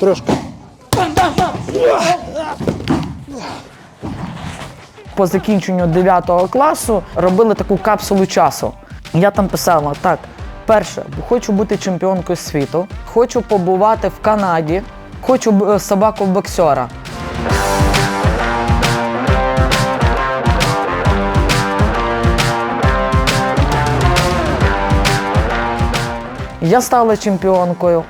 Трошки. По закінченню 9 класу робили таку капсулу часу. Я там писала так: перше, хочу бути чемпіонкою світу, хочу побувати в Канаді, хочу б- собаку боксера. Я стала чемпіонкою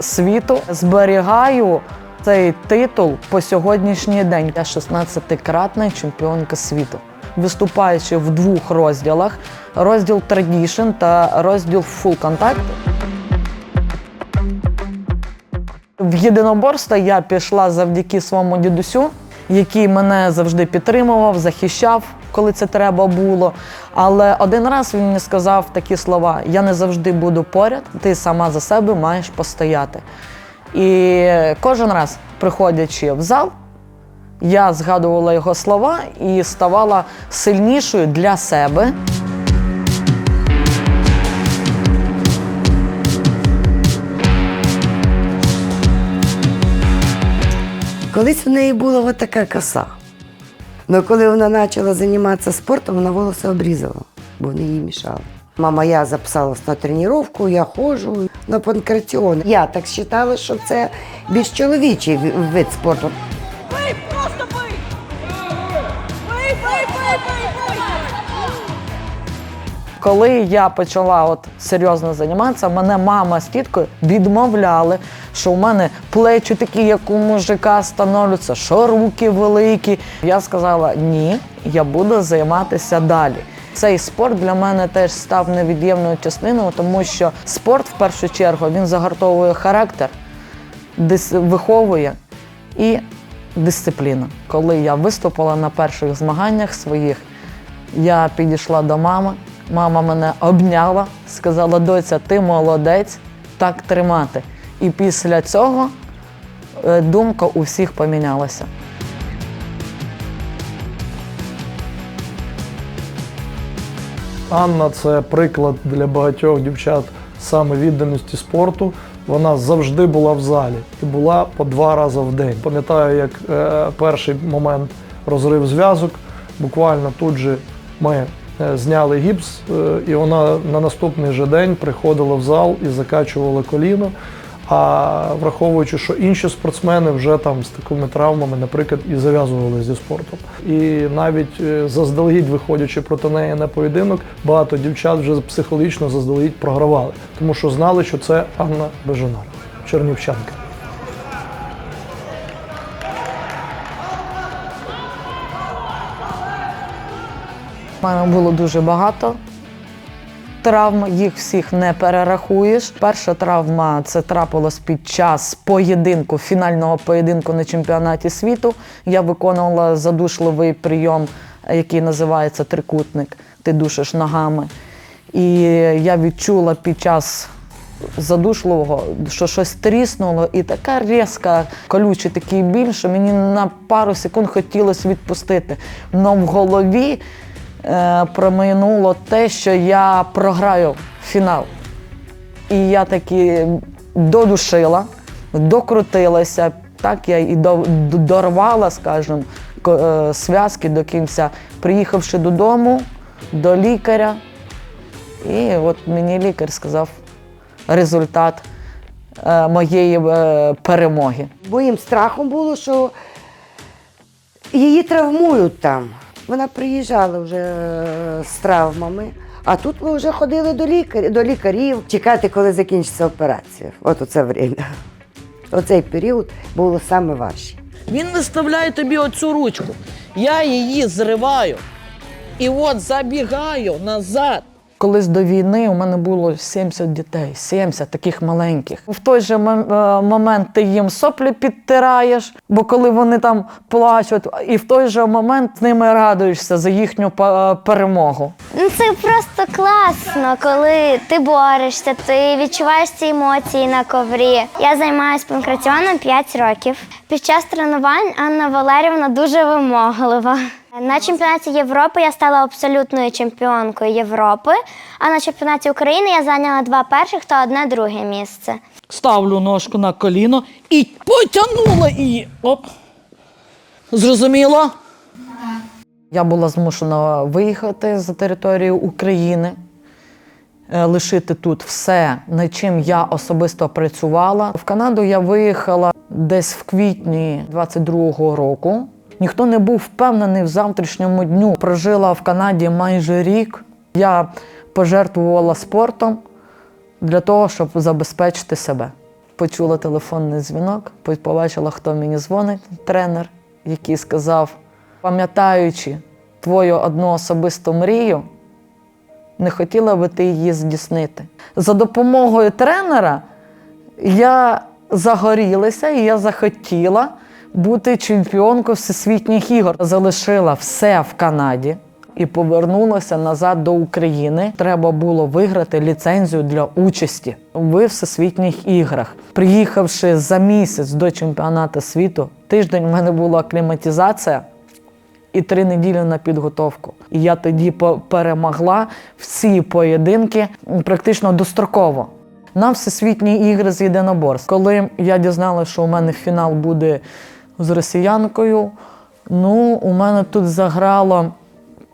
світу, зберігаю цей титул по сьогоднішній день. Я 16-кратна чемпіонка світу, виступаючи в двох розділах: розділ Tradition та розділ Full Contact. В єдиноборство я пішла завдяки своєму дідусю, який мене завжди підтримував, захищав, коли це треба було. Але один раз він мені сказав такі слова: я не завжди буду поряд, ти сама за себе маєш постояти. І кожен раз, приходячи в зал, я згадувала його слова і ставала сильнішою для себе. Колись в неї була от така коса. Але коли вона почала займатися спортом, вона волосся обрізала, бо вони їй мішали. Мама, я записалась на тренування, я ходжу на панкратіон. Я так вважала, що це більш чоловічий вид спорту. Бий, просто бий! Бий, бий, бий, бий, бий! Коли я почала от серйозно займатися, мене мама з тіткою відмовляли, що у мене плечі такі, як у мужика, становляться, що руки великі. Я сказала: ні, я буду займатися далі. Цей спорт для мене теж став невід'ємною частиною, тому що спорт в першу чергу він загартовує характер, виховує і дисципліна. Коли я виступила на перших змаганнях своїх, я підійшла до мами, мама мене обняла, сказала: доця, ти молодець, так тримати. І після цього е, думка у всіх помінялася. Анна це приклад для багатьох дівчат саме відданості спорту. Вона завжди була в залі і була по два рази в день. Пам'ятаю, як е, перший момент розрив зв'язок. Буквально тут же ми е, зняли гіпс, е, і вона на наступний же день приходила в зал і закачувала коліно. А враховуючи, що інші спортсмени вже там з такими травмами, наприклад, і зав'язували зі спортом. І навіть е, заздалегідь, виходячи проти неї на поєдинок, багато дівчат вже психологічно заздалегідь програвали, тому що знали, що це Анна Бежанар, чернівчанка. У мене було дуже багато травм, їх всіх не перерахуєш. Перша травма це трапилось під час поєдинку, фінального поєдинку на чемпіонаті світу. Я виконувала задушливий прийом, який називається трикутник. Ти душиш ногами. І я відчула під час задушливого, що щось тріснуло, і така різка, колючий такий біль, що мені на пару секунд хотілося відпустити. Но в голові е, промайнуло те, що я програю фінал. І я таки додушила, докрутилася. Так я і дорвала, скажімо, е, зв'язки до кінця, приїхавши додому до лікаря. І от мені лікар сказав результат е, моєї перемоги. Моїм страхом було, що її травмують там. Вона приїжджала вже е, з травмами, а тут ми вже ходили до лікарів, до лікарів чекати, коли закінчиться операція. От оце время. Оцей період було саме важче. Він виставляє тобі оцю ручку. Я її зриваю. І от забігаю назад. Колись до війни у мене було 70 дітей, 70 таких маленьких. В той же е, момент ти їм соплі підтираєш, бо коли вони там плачуть, і в той же момент з ними радуєшся за їхню е, перемогу. Ну, це просто класно, коли ти борешся, ти відчуваєш ці емоції на коврі. Я займаюся панкратіоном 5 років. Під час тренувань Анна Валерівна дуже вимоглива. На чемпіонаті Європи я стала абсолютною чемпіонкою Європи, а на чемпіонаті України я зайняла два перших та одне друге місце. Ставлю ножку на коліно і потягнула її. Оп. Зрозуміло? Я була змушена виїхати з території України, е, лишити тут все, над чим я особисто працювала. В Канаду я виїхала десь в квітні 22-го року. Ніхто не був впевнений в завтрашньому дню. Прожила в Канаді майже рік. Я пожертвувала спортом для того, щоб забезпечити себе. Почула телефонний дзвінок, побачила, хто мені дзвонить, тренер, який сказав: пам'ятаючи твою одну особисту мрію, не хотіла би ти її здійснити. За допомогою тренера я загорілася і я захотіла бути чемпіонкою всесвітніх ігор. Залишила все в Канаді і повернулася назад до України. Треба було виграти ліцензію для участі в всесвітніх іграх. Приїхавши за місяць до чемпіонату світу, тиждень в мене була акліматизація і три неділі на підготовку. І я тоді перемогла всі поєдинки практично достроково. На всесвітні ігри з єдиноборств. Коли я дізналася, що у мене фінал буде з росіянкою, ну у мене тут заграло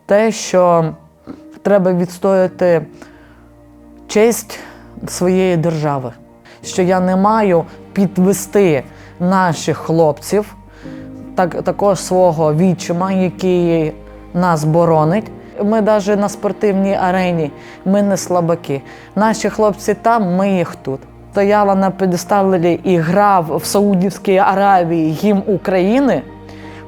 те, що треба відстояти честь своєї держави, що я не маю підвести наших хлопців, так, також свого відчима, який нас боронить. Ми навіть на спортивній арені, ми не слабаки. Наші хлопці там, ми їх тут. Стояла на педесталі і грав в Саудівській Аравії гімн України.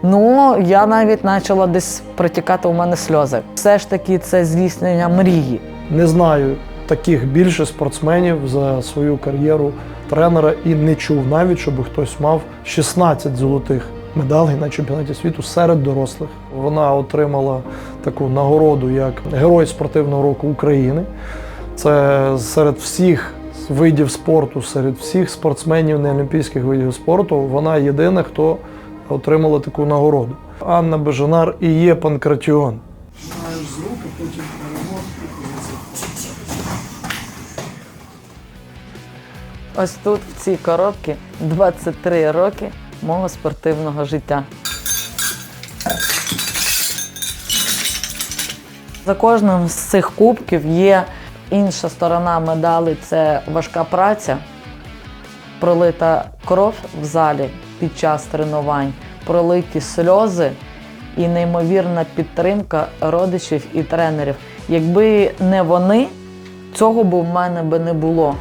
Ну, я навіть почала десь протікати у мене сльози. Все ж таки, це здійснення мрії. Не знаю таких більше спортсменів за свою кар'єру тренера і не чув навіть, щоб хтось мав 16 золотих медалей на чемпіонаті світу серед дорослих. Вона отримала таку нагороду як Герой спортивного року України. Це серед всіх видів спорту, серед всіх спортсменів неолімпійських видів спорту. Вона єдина, хто отримала таку нагороду. Анна Бежанар і є панкратіон. Ось тут, в цій коробці, 23 роки мого спортивного життя. За кожним з цих кубків є інша сторона медалі це важка праця, пролита кров в залі під час тренувань, пролиті сльози і неймовірна підтримка родичів і тренерів. Якби не вони, цього б у мене би не було.